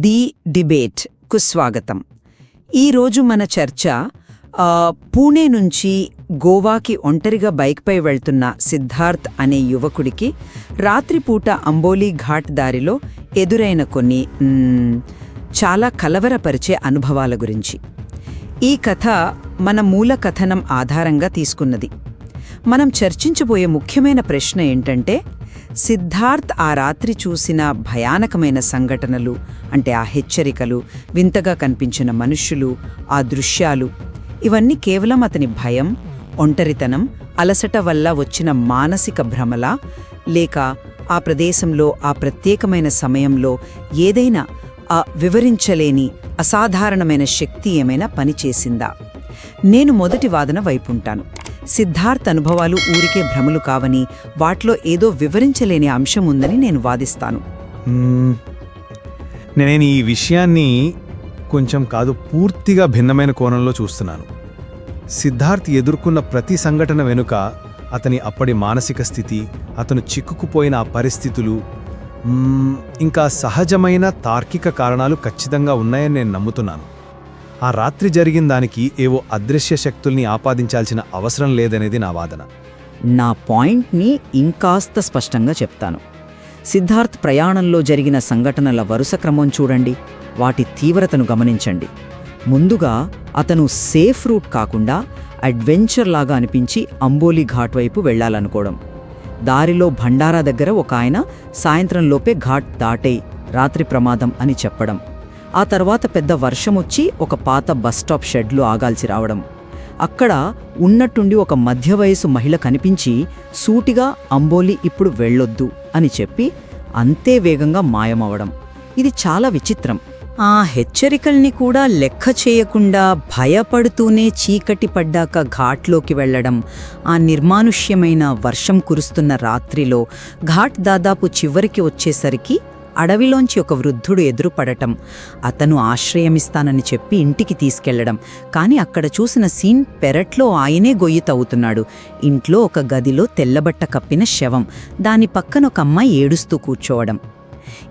The debate. కు స్వాగతం ఈరోజు మన చర్చ పూణే నుంచి గోవాకి ఒంటరిగా బైక్పై వెళ్తున్న సిద్ధార్థ్ అనే యువకుడికి రాత్రిపూట అంబోలి ఘాట్ దారిలో ఎదురైన కొన్ని చాలా కలవరపరిచే అనుభవాల గురించి. ఈ కథ మన మూల కథనం ఆధారంగా తీసుకున్నది. మనం చర్చించబోయే ముఖ్యమైన ప్రశ్న ఏంటంటే సిద్ధార్థ్ ఆ రాత్రి చూసిన భయానకమైన సంఘటనలు అంటే ఆ హెచ్చరికలు వింతగా కనిపించిన మనుష్యులు ఆ దృశ్యాలు ఇవన్నీ కేవలం అతని భయం ఒంటరితనం అలసట వల్ల వచ్చిన మానసిక భ్రమలా? లేక ఆ ప్రదేశంలో ఆ ప్రత్యేకమైన సమయంలో ఏదైనా ఆ వివరించలేని అసాధారణమైన శక్తి ఏమైనా పనిచేసిందా? నేను మొదటి వాదన వైపుంటాను సిద్ధార్థ్ అనుభవాలు ఊరికే భ్రమలు కావని వాటిలో ఏదో వివరించలేని అంశం ఉందని నేను వాదిస్తాను. నేను ఈ విషయాన్ని కొంచెం కాదు పూర్తిగా భిన్నమైన కోణంలో చూస్తున్నాను. సిద్ధార్థ్ ఎదుర్కొన్న ప్రతి సంఘటన వెనుక అతని అప్పటి మానసిక స్థితి అతను చిక్కుకుపోయిన ఆ పరిస్థితులు ఇంకా సహజమైన తార్కిక కారణాలు ఖచ్చితంగా ఉన్నాయని నేను నమ్ముతున్నాను. ఆ రాత్రి జరిగిన దానికి ఏవో అదృశ్య శక్తుల్ని ఆపాదించాల్సిన అవసరం లేదనేది నా వాదన. నా పాయింట్ని ఇంకాస్త స్పష్టంగా చెప్తాను. సిద్ధార్థ్ ప్రయాణంలో జరిగిన సంఘటనల వరుస క్రమం చూడండి వాటి తీవ్రతను గమనించండి. ముందుగా అతను సేఫ్ రూట్ కాకుండా అడ్వెంచర్ లాగా అనిపించి అంబోలి ఘాట్ వైపు వెళ్ళాలనుకోవడం. దారిలో భండారా దగ్గర ఒక ఆయన సాయంత్రంలోపే ఘాట్ దాటే రాత్రి ప్రమాదం అని చెప్పడం. ఆ తర్వాత పెద్ద వర్షమొచ్చి ఒక పాత బస్టాప్ షెడ్లో ఆగాల్సి రావడం. అక్కడ ఉన్నట్టుండి ఒక మధ్య వయసు మహిళ కనిపించి సూటిగా అంబోలి ఇప్పుడు వెళ్ళొద్దు అని చెప్పి అంతే వేగంగా మాయమవడం ఇది చాలా విచిత్రం. ఆ హెచ్చరికల్ని కూడా లెక్క చేయకుండా భయపడుతూనే చీకటి పడ్డాక ఘాట్లోకి వెళ్ళడం ఆ నిర్మానుష్యమైన వర్షం కురుస్తున్న రాత్రిలో ఘాట్ దాదాపు చివరికి వచ్చేసరికి అడవిలోంచి ఒక వృద్ధుడు ఎదురుపడటం. అతను ఆశ్రయమిస్తానని చెప్పి ఇంటికి తీసుకెళ్ళడం. కాని అక్కడ చూసిన సీన్ పెరట్లో ఆయనే గొయ్యి తవ్వుతున్నాడు. ఇంట్లో ఒక గదిలో తెల్లబట్ట కప్పిన శవం. దాని పక్కన ఒక అమ్మాయి ఏడుస్తూ కూర్చోవడం.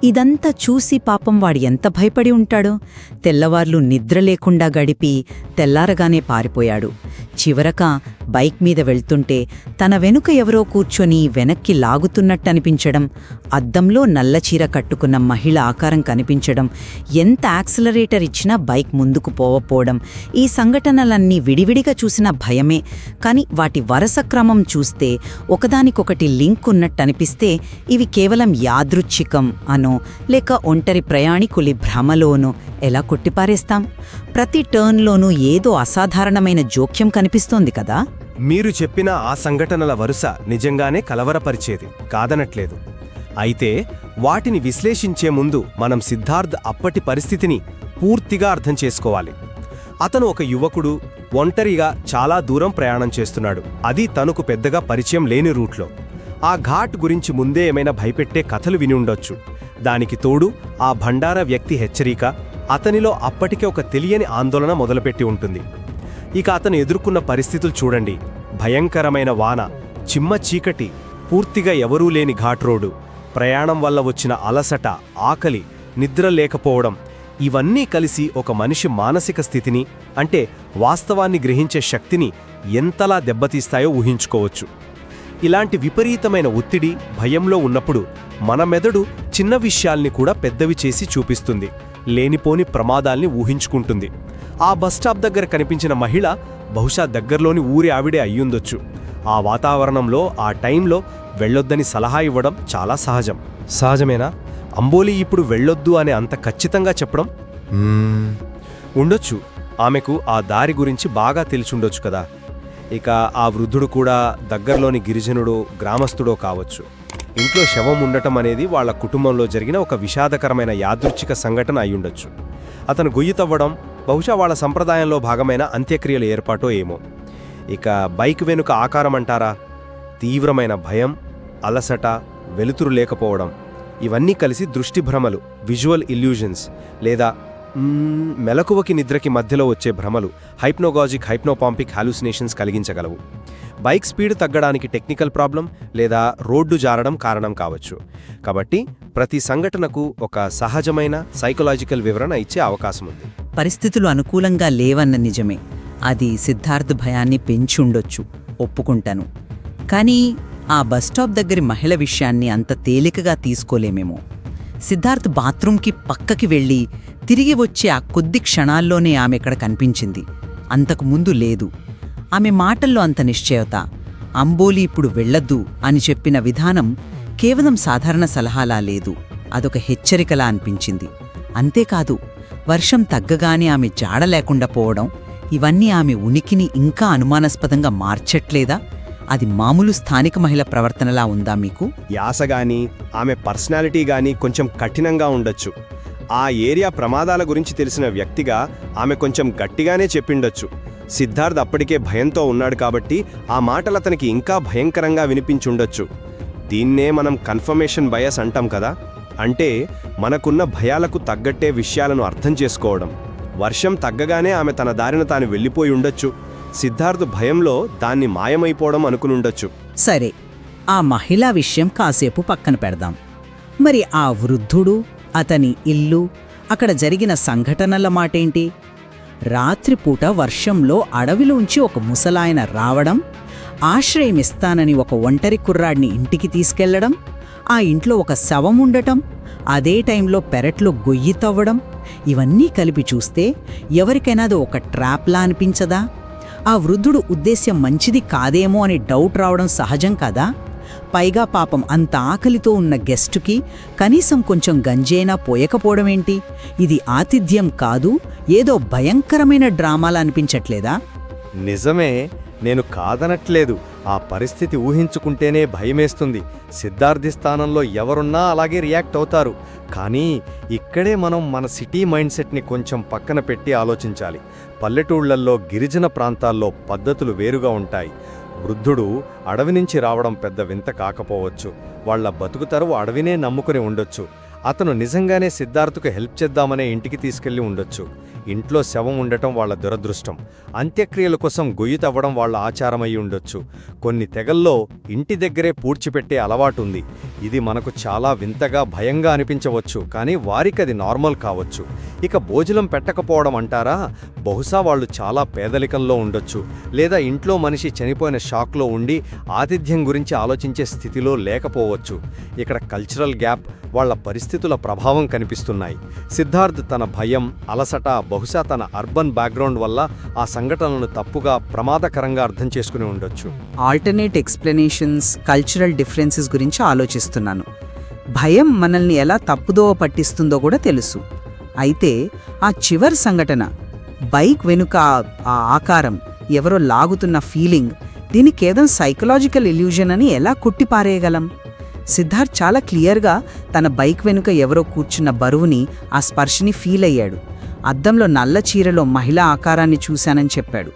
ఇదంతా చూసి పాపం వాడు ఎంత భయపడి ఉంటాడో? తెల్లవార్లు నిద్ర లేకుండా గడిపి తెల్లారగానే పారిపోయాడు. చివరక బైక్ మీద వెళ్తుంటే తన వెనుక ఎవరో కూర్చొని వెనక్కి లాగుతున్నట్టనిపించడం అద్దంలో నల్లచీర కట్టుకున్న మహిళ ఆకారం కనిపించడం ఎంత యాక్సిలరేటర్ ఇచ్చినా బైక్ ముందుకు పోవపోవడం ఈ సంఘటనలన్నీ విడివిడిగా చూసిన భయమే. కాని వాటి వరస క్రమం చూస్తే ఒకదానికొకటి లింక్ ఉన్నట్టనిపిస్తే ఇవి కేవలం యాదృచ్ఛికం అనో లేక ఒంటరి ప్రయాణికులి భ్రమలోనో ఎలా కొట్టిపారేస్తాం? ప్రతి టర్న్లోనూ ఏదో అసాధారణమైన జోక్యం కనిపిస్తోంది కదా? మీరు చెప్పిన ఆ సంఘటనల వరుస నిజంగానే కలవరపరిచేది కాదనట్లేదు. అయితే వాటిని విశ్లేషించే ముందు మనం సిద్ధార్థ్ అప్పటి పరిస్థితిని పూర్తిగా అర్థం చేసుకోవాలి. అతను ఒక యువకుడు ఒంటరిగా చాలా దూరం ప్రయాణం చేస్తున్నాడు. అది తనకు పెద్దగా పరిచయం లేని రూట్లో. ఆ ఘాట్ గురించి ముందే ఏమైనా భయపెట్టే కథలు విని ఉండొచ్చు. దానికి తోడు ఆ భండార వ్యక్తి హెచ్చరిక అతనిలో అప్పటికే ఒక తెలియని ఆందోళన మొదలుపెట్టి ఉంటుంది. ఇక అతను ఎదుర్కొన్న పరిస్థితులు చూడండి. భయంకరమైన వాన చిమ్మ చీకటి పూర్తిగా ఎవరూ లేని ఘాట్ రోడ్డు ప్రయాణం వల్ల వచ్చిన అలసట ఆకలి నిద్ర లేకపోవడం ఇవన్నీ కలిసి ఒక మనిషి మానసిక స్థితిని అంటే వాస్తవాన్ని గ్రహించే శక్తిని ఎంతలా దెబ్బతీస్తాయో ఊహించుకోవచ్చు. ఇలాంటి విపరీతమైన ఒత్తిడి భయంలో ఉన్నప్పుడు మన మెదడు చిన్న విషయాల్ని కూడా పెద్దవి చేసి చూపిస్తుంది. లేనిపోని ప్రమాదాల్ని ఊహించుకుంటుంది. ఆ బస్టాప్ దగ్గర కనిపించిన మహిళ బహుశా దగ్గరలోని ఊరి ఆవిడే అయ్యుండొచ్చు. ఆ వాతావరణంలో ఆ టైంలో వెళ్ళొద్దని సలహా ఇవ్వడం చాలా సహజం. సహజమేనా? అంబోలి ఇప్పుడు వెళ్ళొద్దు అని అంత ఖచ్చితంగా చెప్పడం. ఉండొచ్చు. ఆమెకు ఆ దారి గురించి బాగా తెలిసుండొచ్చు కదా. ఇక ఆ వృద్ధుడు కూడా దగ్గరలోని గిరిజనుడో గ్రామస్తుడో కావచ్చు. ఇంట్లో శవం ఉండటం అనేది వాళ్ళ కుటుంబంలో జరిగిన ఒక విషాదకరమైన యాదృచ్ఛిక సంఘటన అయ్యుండొచ్చు అతను గొయ్యి తవ్వడం బహుశా వాళ్ళ సంప్రదాయంలో భాగమైన అంత్యక్రియల ఏర్పాటో ఏమో. ఇక బైక్ వెనుక ఆకారం అంటారా? తీవ్రమైన భయం అలసట వెలుతురు లేకపోవడం. ఇవన్నీ కలిసి దృష్టి భ్రమలు విజువల్ ఇల్యూజన్స్ లేదా మెలకువకి నిద్రకి మధ్యలో వచ్చే భ్రమలు హైప్నోగాజిక్ హైప్నోపాంపిక్ హాలుసినేషన్స్ కలిగించగలవు. బైక్ స్పీడ్ తగ్గడానికి టెక్నికల్ ప్రాబ్లం లేదా రోడ్డు జారడం కారణం కావచ్చు. కాబట్టి ప్రతి సంఘటనకు ఒక సహజమైన సైకలాజికల్ వివరణ ఇచ్చే అవకాశం ఉంది. పరిస్థితులు అనుకూలంగా లేవన్న నిజమే. అది సిద్ధార్థ భయాన్ని పెంచుండొచ్చు. ఒప్పుకుంటాను. కానీ ఆ బస్టాప్ దగ్గరి మహిళ విషయాన్ని అంత తేలికగా తీసుకోలేమేమో. సిద్ధార్థ్ బాత్రూంకి పక్కకి వెళ్ళి తిరిగి వచ్చే ఆ కొద్ది క్షణాల్లోనే ఆమె ఇక్కడ కనిపించింది. అంతకు ముందు లేదు. ఆమె మాటల్లో అంత నిశ్చయత అంబోలి ఇప్పుడు వెళ్ళొద్దు అని చెప్పిన విధానం కేవలం సాధారణ సలహాలా లేదు. అదొక హెచ్చరికలా అనిపించింది. అంతేకాదు వర్షం తగ్గగానే ఆమె జాడ లేకుండా పోవడం ఇవన్నీ ఆమె ఉనికిని ఇంకా అనుమానాస్పదంగా మార్చట్లేదా? అది మామూలు స్థానిక మహిళ ప్రవర్తనలా ఉందా మీకు? యాస గాని ఆమె పర్సనాలిటీ గాని కొంచెం కఠినంగా ఉండొచ్చు. ఆ ఏరియా ప్రమాదాల గురించి తెలిసిన వ్యక్తిగా ఆమె కొంచెం గట్టిగానే చెప్పిండొచ్చు. సిద్ధార్థ్ అప్పటికే భయంతో ఉన్నాడు కాబట్టి ఆ మాటలు అతనికి ఇంకా భయంకరంగా వినిపించుండొచ్చు. దీన్నే మనం కన్ఫర్మేషన్ బయస్ అంటాం కదా? అంటే మనకున్న భయాలకు తగ్గట్టే విషయాలను అర్థం చేసుకోవడం. వర్షం తగ్గగానే ఆమె తన దారిన తాను వెళ్ళిపోయి ఉండొచ్చు. సిద్ధార్థ్ భయంలో దాన్ని మాయమైపోవడం అనుకునుండొచ్చు. సరే ఆ మహిళా విషయం కాసేపు పక్కన పెడదాం. మరి ఆ వృద్ధుడు అతని ఇల్లు అక్కడ జరిగిన సంఘటనల మాటేంటి? రాత్రిపూట వర్షంలో అడవిలోంచి ఒక ముసలాయన రావడం ఆశ్రయమిస్తానని ఒక ఒంటరి కుర్రాడిని ఇంటికి తీసుకెళ్ళడం ఆ ఇంట్లో ఒక శవం ఉండటం అదే టైంలో పెరట్లో గొయ్యి తవ్వడం ఇవన్నీ కలిపి చూస్తే ఎవరికైనా అది ఒక ట్రాప్లా అనిపించదా? ఆ వృద్ధుడు ఉద్దేశ్యం మంచిది కాదేమో అని డౌట్ రావడం సహజం కదా? పైగా పాపం అంత ఆకలితో ఉన్న గెస్టుకి కనీసం కొంచెం గంజైనా పోయకపోవడమేంటి ఇది ఆతిథ్యం కాదు ఏదో భయంకరమైన డ్రామాలా అనిపించట్లేదా? నిజమే నేను కాదనట్లేదు. ఆ పరిస్థితి ఊహించుకుంటేనే భయమేస్తుంది. సిద్ధార్థి స్థానంలో ఎవరున్నా అలాగే రియాక్ట్ అవుతారు. కానీ ఇక్కడే మనం మన సిటీ మైండ్ సెట్ని కొంచెం పక్కన పెట్టి ఆలోచించాలి. పల్లెటూళ్ళల్లో గిరిజన ప్రాంతాల్లో పద్ధతులు వేరుగా ఉంటాయి. వృద్ధుడు అడవి నుంచి రావడం పెద్ద వింత కాకపోవచ్చు. వాళ్ళ బతుకుతరువు అడవినే నమ్ముకుని ఉండొచ్చు. అతను నిజంగానే సిద్ధార్థకు హెల్ప్ చేద్దామనే ఇంటికి తీసుకెళ్ళి ఉండొచ్చు. ఇంట్లో శవం ఉండటం వాళ్ళ దురదృష్టం. అంత్యక్రియల కోసం గొయ్యి తవ్వడం వాళ్ళ ఆచారమై ఉండొచ్చు. కొన్ని తెగల్లో ఇంటి దగ్గరే పూడ్చిపెట్టే అలవాటుంది. ఇది మనకు చాలా వింతగా భయంగా అనిపించవచ్చు కానీ వారికది నార్మల్ కావచ్చు. ఇక భోజనం పెట్టకపోవడం అంటారా? బహుశా వాళ్ళు చాలా పేదరికంలో ఉండొచ్చు. లేదా ఇంట్లో మనిషి చనిపోయిన షాక్లో ఉండి ఆతిథ్యం గురించి ఆలోచించే స్థితిలో లేకపోవచ్చు. ఇక్కడ కల్చరల్ గ్యాప్ వాళ్ళ పరిస్థితుల ప్రభావం కనిపిస్తున్నాయి. సిద్ధార్థ్ తన భయం అలసట బహుశా తన అర్బన్ బ్యాక్గ్రౌండ్ వల్ల ఆ సంఘటనలను తప్పుగా ప్రమాదకరంగా అర్థం చేసుకుని ఉండొచ్చు. ఆల్టర్నేట్ ఎక్స్ప్లెనేషన్స్ కల్చరల్ డిఫరెన్సెస్ గురించి ఆలోచిస్తున్నాను. భయం మనల్ని ఎలా తప్పుదోవ పట్టిస్తుందో కూడా తెలుసు. అయితే ఆ చివరి సంఘటన బైక్ వెనుక ఆ- ఆకారం ఎవరో లాగుతున్న ఫీలింగ్ దీని సైకలాజికల్ ఇల్యూజన్ అని ఎలా కొట్టిపారేయగలం? సిద్ధార్థ్ చాలా క్లియర్గా తన బైక్ వెనుక ఎవరో కూర్చున్న బరువుని ఆ స్పర్శని ఫీల్ అయ్యాడు. అద్దంలో నల్ల చీరలో మహిళా ఆకారాన్ని చూశానని చెప్పాడు.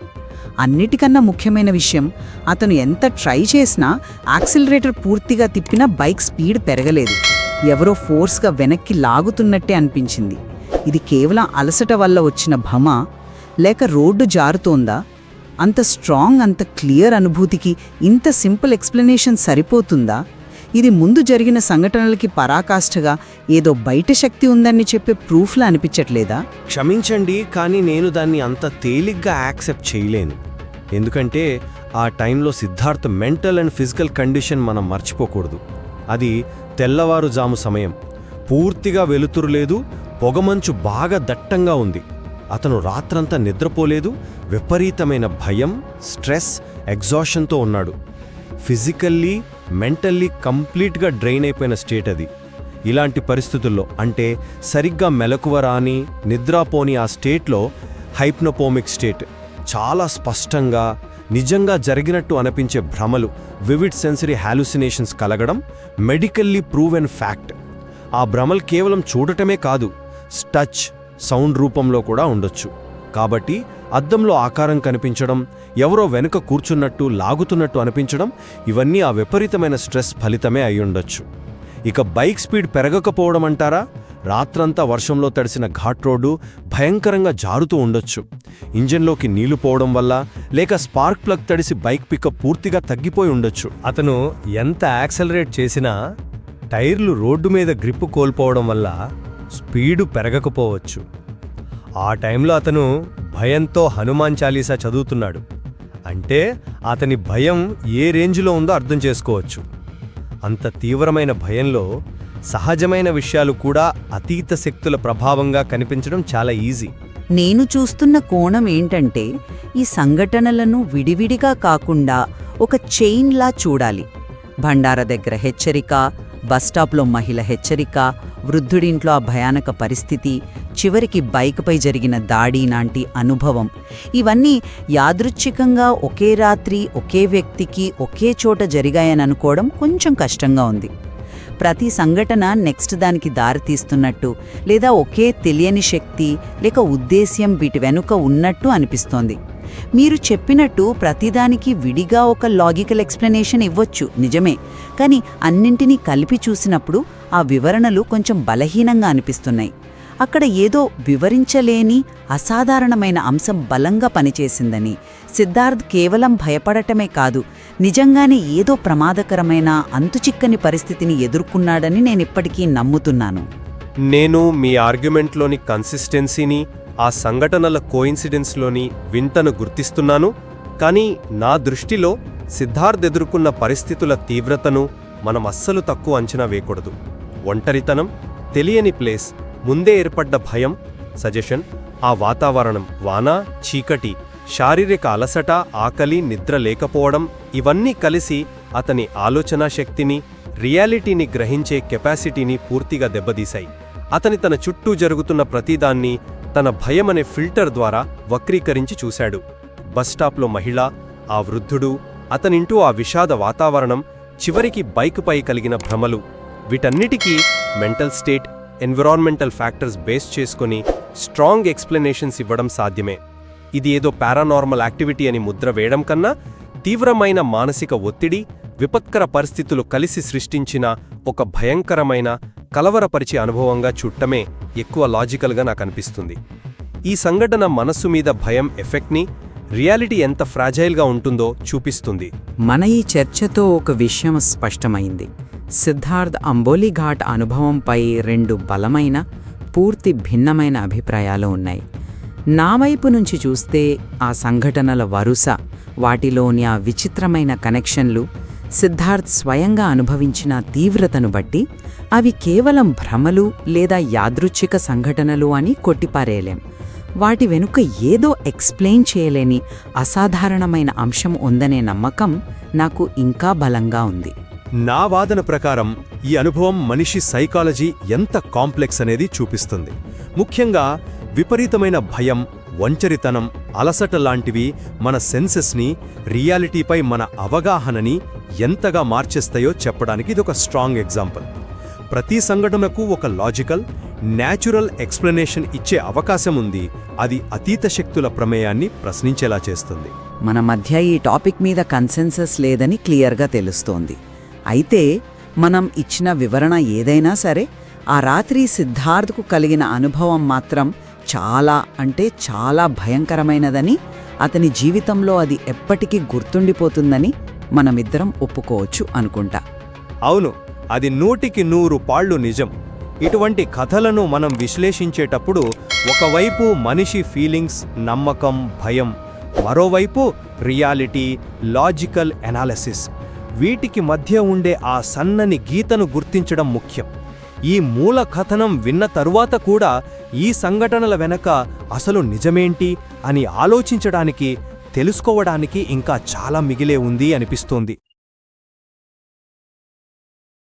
అన్నిటికన్నా ముఖ్యమైన విషయం అతను ఎంత ట్రై చేసినా యాక్సిలరేటర్ పూర్తిగా తిప్పినా బైక్ స్పీడ్ పెరగలేదు. ఎవరో ఫోర్స్గా వెనక్కి లాగుతున్నట్టే అనిపించింది. ఇది కేవలం అలసట వల్ల వచ్చిన భమ లేక రోడ్డు జారుతోందా? అంత స్ట్రాంగ్ అంత క్లియర్ అనుభూతికి ఇంత సింపుల్ ఎక్స్ప్లెనేషన్ సరిపోతుందా? ఇది ముందు జరిగిన సంఘటనలకి పరాకాష్ఠగా ఏదో బయట శక్తి ఉందని చెప్పే ప్రూఫ్లా అనిపించట్లేదా? క్షమించండి కానీ నేను దాన్ని అంత తేలిగ్గా యాక్సెప్ట్ చేయలేను. ఎందుకంటే ఆ టైంలో Siddharth mental and physical condition మనం మర్చిపోకూడదు. అది తెల్లవారుజాము సమయం. పూర్తిగా వెలుతురు లేదు పొగమంచు బాగా దట్టంగా ఉంది. అతను రాత్రంతా నిద్రపోలేదు విపరీతమైన భయం స్ట్రెస్ ఎగ్జాషన్తో ఉన్నాడు. ఫిజికల్లీ మెంటల్లీ కంప్లీట్గా డ్రైన్ అయిపోయిన స్టేట్ అది. ఇలాంటి పరిస్థితుల్లో అంటే సరిగ్గా మెలకువ రాని నిద్రాపోని ఆ స్టేట్లో హైప్నోపోమిక్ స్టేట్. చాలా స్పష్టంగా నిజంగా జరిగినట్టు అనిపించే భ్రమలు వివిడ్ సెన్సరీ హాలుసినేషన్స్ కలగడం మెడికల్లీ ప్రూవెన్ ఫ్యాక్ట్. ఆ భ్రమలు కేవలం చూడటమే కాదు టచ్ సౌండ్ రూపంలో కూడా ఉండొచ్చు. కాబట్టి అద్దంలో ఆకారం కనిపించడం ఎవరో వెనుక కూర్చున్నట్టు లాగుతున్నట్టు అనిపించడం ఇవన్నీ ఆ విపరీతమైన స్ట్రెస్ ఫలితమే అయ్యుండొచ్చు ఇక బైక్ స్పీడ్ పెరగకపోవడం అంటారా? రాత్రంతా వర్షంలో తడిసిన ఘాట్ రోడ్డు భయంకరంగా జారుతూ ఉండొచ్చు. ఇంజన్లోకి నీళ్ళు పోవడం వల్ల లేక స్పార్క్ ప్లగ్ తడిసి బైక్ పికప్ పూర్తిగా తగ్గిపోయి ఉండొచ్చు. అతను ఎంత యాక్సలరేట్ చేసినా టైర్లు రోడ్డు మీద గ్రిప్పు కోల్పోవడం వల్ల స్పీడు పెరగకపోవచ్చు. ఆ టైంలో అతను భయంతో హనుమాన్ చాలీసా చదువుతున్నాడు. అంటే అతని భయం ఏ రేంజ్లో ఉందో అర్థం చేసుకోవచ్చు. అంత తీవ్రమైన భయంలో సహజమైన విషయాలు కూడా అతీత శక్తుల ప్రభావంగా కనిపించడం చాలా ఈజీ. నేను చూస్తున్న కోణం ఏంటంటే ఈ సంఘటనలను విడివిడిగా కాకుండా ఒక చైన్లా చూడాలి. భండార దగ్గర హెచ్చరిక బస్టాప్లో మహిళ హెచ్చరిక వృద్ధుడింట్లో ఆ భయానక పరిస్థితి చివరికి బైక్పై జరిగిన దాడి లాంటి అనుభవం. ఇవన్నీ యాదృచ్ఛికంగా ఒకే రాత్రి ఒకే వ్యక్తికి ఒకే చోట జరిగాయని అనుకోవడం కొంచెం కష్టంగా ఉంది. ప్రతి సంఘటన నెక్స్ట్ దానికి దారితీస్తున్నట్టు లేదా ఒకే తెలియని శక్తి లేక ఉద్దేశ్యం వీటి వెనుక ఉన్నట్టు అనిపిస్తోంది. మీరు చెప్పినట్టు ప్రతిదానికి విడిగా ఒక లాజికల్ ఎక్స్ప్లెనేషన్ ఇవ్వొచ్చు నిజమే. కానీ అన్నింటినీ కలిపి చూసినప్పుడు ఆ వివరణలు కొంచెం బలహీనంగా అనిపిస్తున్నాయి. అక్కడ ఏదో వివరించలేని అసాధారణమైన అంశం బలంగా పనిచేసిందని. సిద్ధార్థ్ కేవలం భయపడటమే కాదు నిజంగానే ఏదో ప్రమాదకరమైన అంతుచిక్కని పరిస్థితిని ఎదుర్కొన్నాడని నేనిప్పటికీ నమ్ముతున్నాను. నేను మీ ఆర్గ్యుమెంట్లోని కన్సిస్టెన్సీని ఆ సంఘటనల కోయిన్సిడెన్స్లోని వింతను గుర్తిస్తున్నాను. కానీ నా దృష్టిలో సిద్ధార్థ్ ఎదుర్కొన్న పరిస్థితుల తీవ్రతను మనం అస్సలు తక్కువ అంచనా వేయకూడదు. ఒంటరితనం తెలియని ప్లేస్ ముందే ఏర్పడ్డ భయం సజెషన్ ఆ వాతావరణం వాన చీకటి శారీరక అలసట ఆకలి నిద్ర లేకపోవడం ఇవన్నీ కలిసి అతని ఆలోచనా శక్తిని రియాలిటీని గ్రహించే కెపాసిటీని పూర్తిగా దెబ్బతీశాయి. అతని తన చుట్టూ జరుగుతున్న ప్రతిదాన్ని తన భయమనే ఫిల్టర్ ద్వారా వక్రీకరించి చూశాడు. బస్టాప్లో మహిళ ఆ వృద్ధుడు అతనింటూ ఆ విషాద వాతావరణం చివరికి బైకుపై కలిగిన భ్రమలు. వీటన్నిటికీ mental state environmental factors base చేసుకుని స్ట్రాంగ్ ఎక్స్ప్లెనేషన్స్ ఇవ్వడం సాధ్యమే. ఇది ఏదో పారానార్మల్ యాక్టివిటీ అని ముద్ర వేయడం కన్నా తీవ్రమైన మానసిక ఒత్తిడి విపత్కర పరిస్థితులు కలిసి సృష్టించిన ఒక భయంకరమైన కలవరపరిచే అనుభవంగా చుట్టమే ఎక్కువ లాజికల్గా నాకు అనిపిస్తుంది ఈ సంఘటన మనస్సు మీద భయం ఎఫెక్ట్ని రియాలిటీ ఎంత ఫ్రాజైల్గా ఉంటుందో చూపిస్తుంది. మన ఈ చర్చతో ఒక విషయం స్పష్టమైంది. సిద్ధార్థ్ అంబోలి ఘాట్ అనుభవంపై రెండు బలమైన పూర్తి భిన్నమైన అభిప్రాయాలు ఉన్నాయి. నా వైపు నుంచి చూస్తే ఆ సంఘటనల వరుస వాటిలోని ఆ విచిత్రమైన కనెక్షన్లు సిద్ధార్థ్ స్వయంగా అనుభవించిన తీవ్రతను బట్టి అవి కేవలం భ్రమలు లేదా యాదృచ్ఛిక సంఘటనలు అని కొట్టిపారేయలేం. వాటి వెనుక ఏదో ఎక్స్ప్లెయిన్ చేయలేని అసాధారణమైన అంశం ఉందనే నమ్మకం నాకు ఇంకా బలంగా ఉంది. నా వాదన ప్రకారం ఈ అనుభవం మనిషి సైకాలజీ ఎంత కాంప్లెక్స్ అనేది చూపిస్తుంది. ముఖ్యంగా విపరీతమైన భయం ఒంచరితనం అలసట లాంటివి మన సెన్సెస్ని రియాలిటీపై మన అవగాహనని ఎంతగా మార్చేస్తాయో చెప్పడానికి ఇది ఒక స్ట్రాంగ్ ఎగ్జాంపుల్. ప్రతి సంఘటనకు ఒక లాజికల్ న్యాచురల్ ఎక్స్ప్లెనేషన్ ఇచ్చే అవకాశం ఉంది. అది అతీత శక్తుల ప్రమేయాన్ని ప్రశ్నించేలా చేస్తుంది. మన మధ్య ఈ టాపిక్ మీద కన్సెన్సస్ లేదని క్లియర్గా తెలుస్తోంది. అయితే మనం ఇచ్చిన వివరణ ఏదైనా సరే ఆ రాత్రి సిద్ధార్థకు కలిగిన అనుభవం మాత్రం చాలా అంటే చాలా భయంకరమైనదని అతని జీవితంలో అది ఎప్పటికీ గుర్తుండిపోతుందని మనమిద్దరం ఒప్పుకోవచ్చు అనుకుంటా. అవును అది నూటికి నూరు పాళ్ళు నిజం. ఇటువంటి కథలను మనం విశ్లేషించేటప్పుడు ఒకవైపు మనిషి ఫీలింగ్స్ నమ్మకం భయం మరోవైపు రియాలిటీ లాజికల్ ఎనాలిసిస్. వీటికి మధ్య ఉండే ఆ సన్నని గీతను గుర్తించడం ముఖ్యం. ఈ మూల కథనం విన్న తరువాత కూడా ఈ సంఘటనల వెనక అసలు నిజమేంటి అని ఆలోచించడానికి తెలుసుకోవడానికి ఇంకా చాలా మిగిలే ఉంది అనిపిస్తోంది.